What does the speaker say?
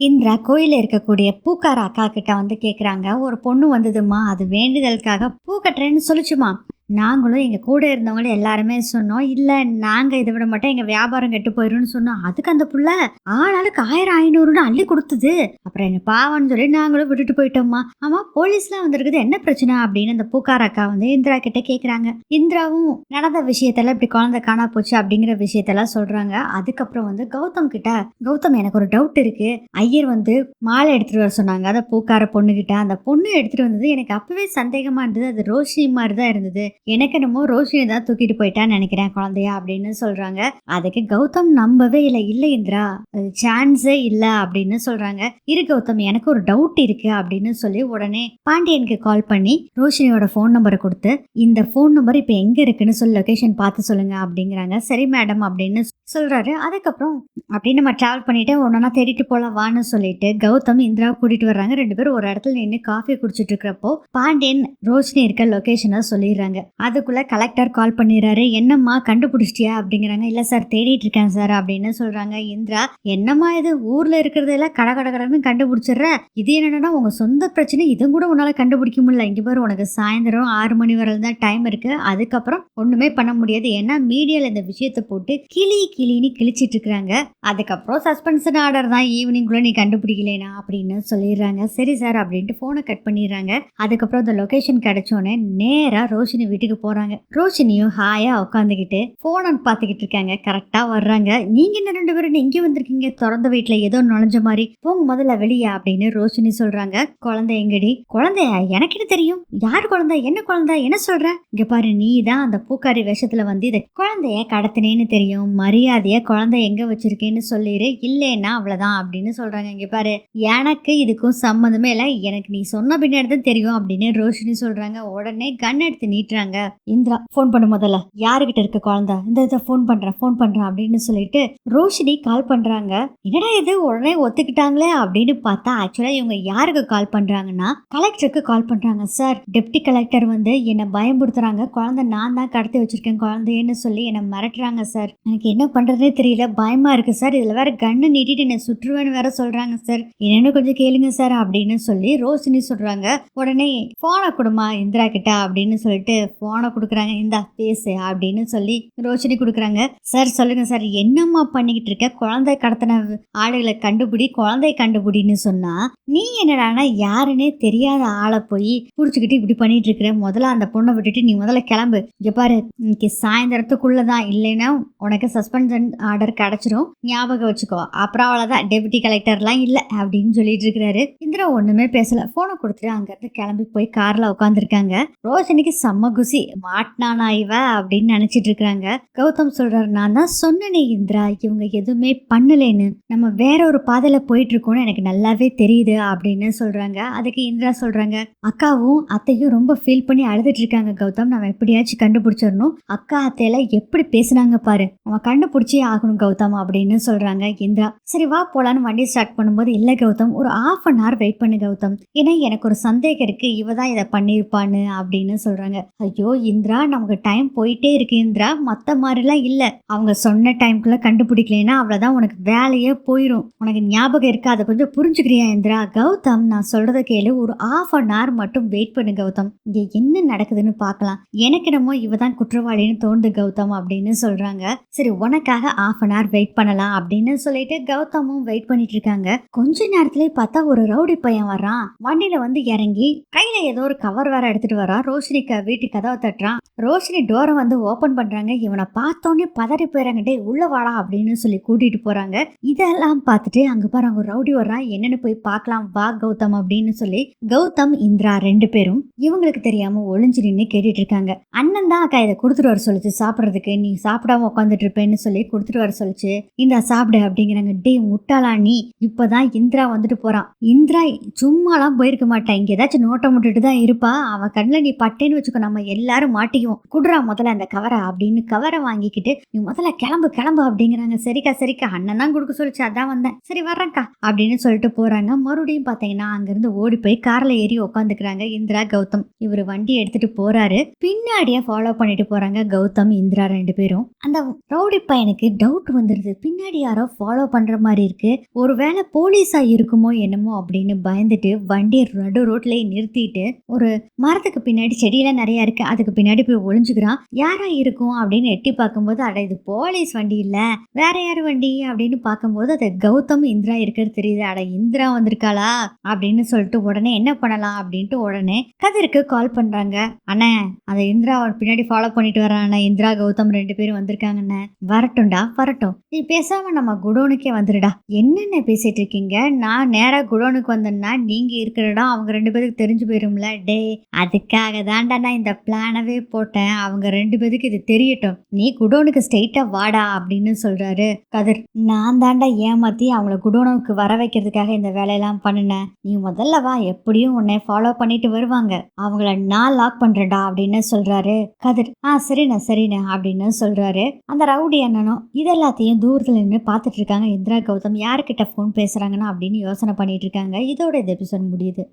இந்திரா கோயிலில் இருக்கக்கூடிய பூக்கார அக்கா கிட்ட வந்து கேட்குறாங்க ஒரு பொண்ணு வந்ததுமா அது வேண்டுதலுக்காக பூ கட்டுறேன்னு சொல்லிச்சுமா நாங்களும் எங்கள் கூட இருந்தவங்களும் எல்லாருமே சொன்னோம் இல்லை நாங்கள் இதை விட மாட்டோம் எங்கள் வியாபாரம் கெட்டு போயிடும்னு சொன்னோம். அதுக்கு அந்த புள்ள ஆளாளுக்கு ஆயிரம் ஐநூறுன்னு அள்ளி கொடுத்தது. அப்புறம் என்ன பாவம்னு சொல்லி நாங்களும் விட்டுட்டு போயிட்டோம்மா. ஆமாம் போலீஸ்லாம் வந்திருக்குது என்ன பிரச்சனை? அப்படின்னு அந்த பூக்கார அக்கா வந்து இந்திரா கிட்ட கேட்குறாங்க இந்திராவும் நடந்த விஷயத்தெல்லாம் இப்படி குழந்தை காணா போச்சு அப்படிங்கிற விஷயத்தெல்லாம் சொல்கிறாங்க அதுக்கப்புறம் வந்து கௌதம் கிட்ட கௌதம் எனக்கு ஒரு டவுட் இருக்கு. ஐயர் வந்து மாலை எடுத்துகிட்டு வர சொன்னாங்க. அதை பூக்கார பொண்ணுக்கிட்ட அந்த பொண்ணு எடுத்துகிட்டு வந்தது எனக்கு அப்பவே சந்தேகமாக இருந்தது. அது ரோஷி மாதிரி தான் இருந்தது. எனக்கு என்னமோ ரோஷினி தான் தூக்கிட்டு போயிட்டான்னு நினைக்கிறேன் குழந்தையா அப்படின்னு சொல்றாங்க. அதுக்கு கௌதம் நம்பவே இல்லை. இல்லை இந்திரா சான்ஸே இல்லை அப்படின்னு சொல்றாங்க. இரு கௌதம் எனக்கு ஒரு டவுட் இருக்கு அப்படின்னு சொல்லி உடனே பாண்டியனுக்கு கால் பண்ணி ரோஷினியோட ஃபோன் நம்பரை கொடுத்து இந்த ஃபோன் நம்பர் இப்போ எங்க இருக்குன்னு சொல்லி லொகேஷன் பார்த்து சொல்லுங்க அப்படிங்கிறாங்க. சரி மேடம் அப்படின்னு சொல்றாரு. அதுக்கப்புறம் அப்படி நம்ம டிராவல் பண்ணிட்டு ஒன்னா தேடிட்டு போலாம் வான்னு சொல்லிட்டு கௌதம் இந்திரா கூட்டிட்டு வர்றாங்க. ரெண்டு பேரும் ஒரு இடத்துல நின்று காஃபி குடிச்சிட்டு இருக்கிறப்போ பாண்டியன் ரோஷினி இருக்க லொகேஷனை சொல்லிடுறாங்க. அதுக்குள்ளே கலெக்டர் கால் பண்ணிடுறாரு. என்னம்மா கண்டுபிடிச்சிட்டியா? அப்படிங்கிறாங்க. இல்லை சார் தேடிட்டு இருக்கேன் சார் அப்படின்னு சொல்கிறாங்க இந்திரா என்னம்மா இது? ஊரில் இருக்கிறதெல்லாம் கட கட கடன்னு கண்டுபிடிச்சிடுற? இது என்னென்னா உங்கள் சொந்த பிரச்சனை. இதுவும் கூட உன்னால் கண்டுபிடிக்க முடியல. இங்கே பாரு உனக்கு சாயந்தரம் ஆறு மணி வரையில் தான் டைம் இருக்குது அதுக்கப்புறம் ஒன்றுமே பண்ண முடியாது. ஏன்னா மீடியாவில் இந்த விஷயத்தை போட்டு கிளி கிளின்னு கிழிச்சிட்டு இருக்கிறாங்க அதுக்கப்புறம் சஸ்பென்ஷன் ஆர்டர் தான். ஈவினிங்குள்ள நீ கண்டுபிடிக்கலேனா அப்படின்னு சொல்லிடுறாங்க. சரி சார் அப்படின்ட்டு ஃபோனை கட் பண்ணிடுறாங்க. அதுக்கப்புறம் அந்த லொகேஷன் கிடச்சோன்னே நேராக ரோஷினி வீட்டுக்கு போறாங்க. ரோஷினியும் ஹாயா உட்காந்துக்கிட்டு போனை பார்த்துக்கிட்டு இருக்காங்க. கரெக்டா வர்றாங்க. நீங்க என்ன ரெண்டு பேரும் இங்கே வந்திருக்கீங்க? திறந்த வீட்டுல ஏதோ நுழைஞ்ச மாதிரி. போங்க முதல்ல வெளியே அப்படின்னு ரோஷினி சொல்றாங்க. குழந்தை எங்கடி? குழந்தையா எனக்கு என்ன தெரியும்? யார் குழந்தை? என்ன குழந்தை? என்ன சொல்ற? இங்க பாரு நீ தான் அந்த பூக்காரி வேஷத்துல வந்து இதை குழந்தைய கடத்தினேன்னு தெரியும். மரியாதைய குழந்தை எங்க வச்சிருக்கேன்னு சொல்லிடு இல்லைன்னா அவ்வளவுதான் அப்படின்னு சொல்றாங்க. இங்க பாரு எனக்கு இதுக்கும் சம்மந்தமே இல்லை. எனக்கு நீ சொன்ன பின்னாடி தான் தெரியும் அப்படின்னு ரோஷினி சொல்றாங்க. உடனே கன் எடுத்து நீட்டுறாங்க. இந்திரா ஃபோன் பண்ணு முதல்ல. யாருகிட்ட இருக்க குழந்தை? இந்த இதை ஃபோன் பண்றேன் ஃபோன் பண்றேன் அப்படின்னு சொல்லிட்டு ரோஷினி கால் பண்றாங்க. என்னடா இது? உடனே ஒத்துக்கிட்டாங்களே அப்படின்னு பார்த்தா ஆக்சுவலா இவங்க யாருக்கு கால் பண்றாங்கன்னா கலெக்டருக்கு கால் பண்றாங்க சார் டெப்டி கலெக்டர் வந்து என்னை பயம்படுத்துறாங்க குழந்தை நான் தான் கடத்தி வச்சிருக்கேன் குழந்தைன்னு சொல்லி என்னை மிரட்டுறாங்க சார் எனக்கு என்ன பண்றதே தெரியல. பயமா இருக்கு சார் இதுல வேற கண்ணு நீட்டிட்டு என்னை சுற்றுவேன்னு வேற சொல்றாங்க சார் என்னன்னு கொஞ்சம் கேளுங்க சார் அப்படின்னு சொல்லி ரோஷினி சொல்றாங்க. உடனே போனை கொடுமா இந்திரா கிட்ட அப்படின்னு சொல்லிட்டு ஃபோனை கொடுக்குறாங்க. இந்தா பேசு அப்படின்னு சொல்லி ரோஷினி கொடுக்குறாங்க. சார் சொல்லுங்க சார் என்னம்மா பண்ணிக்கிட்டு இருக்க? குழந்தை கடத்தின ஆளுகளை கண்டுபிடி குழந்தை கண்டுபிடின்னு சொன்னா நீ என்னடானா யாருன்னே தெரியாத ஆளை போய் பிடிச்சிக்கிட்டு இப்படி பண்ணிட்டு இருக்கிற? முதல்ல அந்த பொண்ணை விட்டுட்டு நீ முதல்ல கிளம்பு. இங்கே பாரு இன்னைக்கு சாயந்தரத்துக்குள்ள தான் இல்லைன்னா உனக்கு சஸ்பென்ஷன் ஆர்டர் கிடைச்சிரும். ஞாபகம் வச்சுக்கோ. அப்புறம் அவ்வளோதான் டெபுட்டி கலெக்டர்லாம் இல்லை அப்படின்னு சொல்லிட்டு இருக்கிறாரு. இந்திரா ஒன்றுமே பேசலை. ஃபோனை கொடுத்துட்டு அங்கேருந்து கிளம்பி போய் காரில் உட்காந்துருக்காங்க ரோஷனிக்கு செம்ம குசி மாட்டினானா இவ அப்படின்னு நினைச்சிட்டு இருக்காங்க கௌதம் சொல்றாரு நான் தான் சொன்னனே இந்திரா இவங்க எதுவுமே பண்ணலேன்னு. நம்ம வேற ஒரு பாதையில போயிட்டு இருக்கோம்னு எனக்கு நல்லாவே தெரியுது அப்படின்னு சொல்றாங்க. அதுக்கு இந்திரா சொல்றாங்க அக்காவும் அத்தையும் ரொம்ப ஃபீல் பண்ணி அழுதுட்டு இருக்காங்க கௌதம். நம்ம எப்படியாச்சும் கண்டுபிடிச்சிடணும். அக்கா அத்தையில எப்படி பேசுனாங்க பாரு. அவன் கண்டுபிடிச்சே ஆகணும் கௌதம் அப்படின்னு சொல்றாங்க இந்திரா. சரி வா போலான்னு வண்டி ஸ்டார்ட் பண்ணும்போது இல்ல கௌதம் ஒரு ஆஃப் அன் ஹவர் வெயிட் பண்ணு கௌதம். ஏன்னா எனக்கு ஒரு சந்தேகம் இருக்கு. இவ தான் இதை பண்ணியிருப்பான்னு அப்படின்னு சொல்றாங்க. ஐயோ இந்திரா நமக்கு டைம் போயிட்டே இருக்கு இந்திரா. மத்த மாதிரிலாம் இல்லை. அவங்க சொன்ன டைம்குள்ள கண்டுபிடிக்கலைன்னா அவ்வளோதான் உனக்கு வேலையே போயிடும் உனக்கு ஞாபகம் இருக்கா? அதை கொஞ்சம் புரிஞ்சுக்கிறியா இந்திரா? கௌதம் நான் சொல்றத கேளு. ஒரு ஆஃப் அன் ஹவர் மட்டும் வெயிட் பண்ணு கௌதம். இங்கே என்ன நடக்குதுன்னு பார்க்கலாம். எனக்கு என்னமோ இவ தான் குற்றவாளின்னு தோண்டு கௌதம் அப்படின்னு சொல்றாங்க. சரி உனக்காக ஆஃப் அன் ஹவர் வெயிட் பண்ணலாம் அப்படின்னு சொல்லிட்டு கௌதமும் வெயிட் பண்ணிட்டு இருக்காங்க. கொஞ்ச நேரத்திலே பார்த்தா ஒரு ரவுடி பையன் வர்றான். வண்டியில வந்து இறங்கி கையில ஏதோ ஒரு கவர் வேற எடுத்துட்டு வரான் ரோஷினி வீட்டுக்கு கதவை தட்டுறான். ரோஷினி டோரை வந்து ஓப்பன் பண்றாங்க. இவனை பார்த்தோன்னே பதறி போயிறாங்க. டே உள்ள வாடா அப்படின்னு சொல்லி கூட்டிட்டு போறாங்க. இதெல்லாம் பார்த்துட்டு அங்க பாரு அவங்க ரவுடி வர்றான். என்னன்னு போய் பார்க்கலாம். வா கௌதம் அப்படின்னு சொல்லி கௌதம் இந்திரா ரெண்டு பேரும் இவங்களுக்கு தெரியாம ஒளிஞ்சு நின்று கேட்டுட்டு இருக்காங்க. அண்ணன் தான் அக்கா இதை கொடுத்துட்டு வர சொல்லுச்சு சாப்பிட்றதுக்கு. நீ சாப்பிடாம உட்காந்துட்டு இருப்பேன்னு சொல்லி கொடுத்துட்டு வர சொல்லுச்சு. இந்த சாப்பிடு அப்படிங்கிறாங்க. டேய் முட்டாளா நீ? இப்பதான் இந்திரா வந்துட்டு போறான். இந்திரா சும்மாலாம் போயிருக்க மாட்டான் இங்க ஏதாச்சும் நோட்டம் விட்டுட்டு தான் இருப்பா. அவன் கண்ணில் நீ பட்டேன்னு வச்சுக்கோ. நம்ம எல்லாரும் மாட்டிக்குவோம். குடுறா முதல்ல அந்த கவரை அப்படின்னு கவரை வாங்கிக்கிட்டு நீ முதல்ல கிளம்பு கிளம்பு அப்படிங்கிறாங்க. சரிக்கா சரிக்கா அண்ணன் தான் கொடுக்க சொல்லிச்சு அதான் வந்தேன். சரி வர்றேன்க்கா அப்படின்னு சொல்லிட்டு போறாங்க. மறுபடியும் பாத்தீங்கன்னா அங்கிருந்து ஓடி போய் கார்ல ஏறி உட்காந்துக்கிறாங்க இந்திரா கௌதம். இவர் வண்டி எடுத்துட்டு போறாரு. பின்னாடியே ஃபாலோ பண்ணிட்டு போறாங்க கௌதம் இந்திரா ரெண்டு பேரும். அந்த ரவுடி பையனுக்கு டவுட் வந்துருது. பின்னாடி யாரோ ஃபாலோ பண்ற மாதிரி இருக்கு. ஒருவேளை போலீஸா இருக்குமோ என்னமோ அப்படின்னு பயந்துட்டு வண்டியை நடு ரோட்லயே நிறுத்திட்டு ஒரு மரத்துக்கு பின்னாடி செடியெல்லாம் நிறைய இருக்கு. அதுக்கு பின்னாடி போய் ஒளிஞ்சுக்கிறான் யாரா இருக்கும்? அப்படின்னு எட்டி பார்க்கும்போது அட இது போலீஸ் வண்டி இல்லை. வேற யார் வண்டி? அப்படின்னு பார்க்கும்போது அது கௌதம் இந்திரா இருக்கிறது தெரியுது. அட இந்திரா வந்திருக்காளா? அப்படின்னு சொல்லிட்டு உடனே என்ன பண்ணலாம்? அப்படின்ட்டு உடனே கதிருக்கு கால் பண்றாங்க. அண்ணே அந்த இந்திரா பின்னாடி ஃபாலோ பண்ணிட்டு வரான் அண்ணா. இந்திரா கௌதம் ரெண்டு பேரும் வந்திருக்காங்கண்ணே வரட்டும்டா வரட்டும். நீ பேசாம நம்ம குடோனுக்கே வந்துடுடா என்னென்ன பேசிட்டு இருக்கீங்க? நான் நேரா குடோனுக்கு வந்தேன்னா நீங்க இருக்கிற இடம் அவங்க ரெண்டு பேருக்கு தெரிஞ்சு போயிரும்ல. டே அதுக்காக தான்டா நான் இந்த பிளானவே போட்டேன். அவங்க ரெண்டு பேருக்கு இது தெரியட்டும். நீ குடோனுக்கு ஸ்ட்ரெயிட்டா வாடா அப்படின்னு சொல்றாரு கதிர். நான் தாண்டா ஏமாத்தி அவங்கள குடோனுக்கு வர வைக்கிறதுக்காக இந்த வேலையெல்லாம் பண்ணினேன். நீ முதல்ல வா எப்படியும் உன்னை ஃபாலோ பண்ணிட்டு வருவாங்க. அவங்கள நான் லாக் பண்றேன்டா அப்படின்னு சொல்றாரு கதிர். ஆ சரிண்ணா சரிண்ணா அப்படின்னு சொல்றாரு அந்த ரவுடி அண்ணனும். இது எல்லாத்தையும் தூரத்துல நின்று பார்த்துட்டு இருக்காங்க. இந்திரா கௌதம் யாருக்கிட்ட ஃபோன் பேசுறாங்கன்னா அப்படின்னு யோசனை பண்ணிட்டு இருக்காங்க. இதோட இந்த எபிசோட் முடியுது.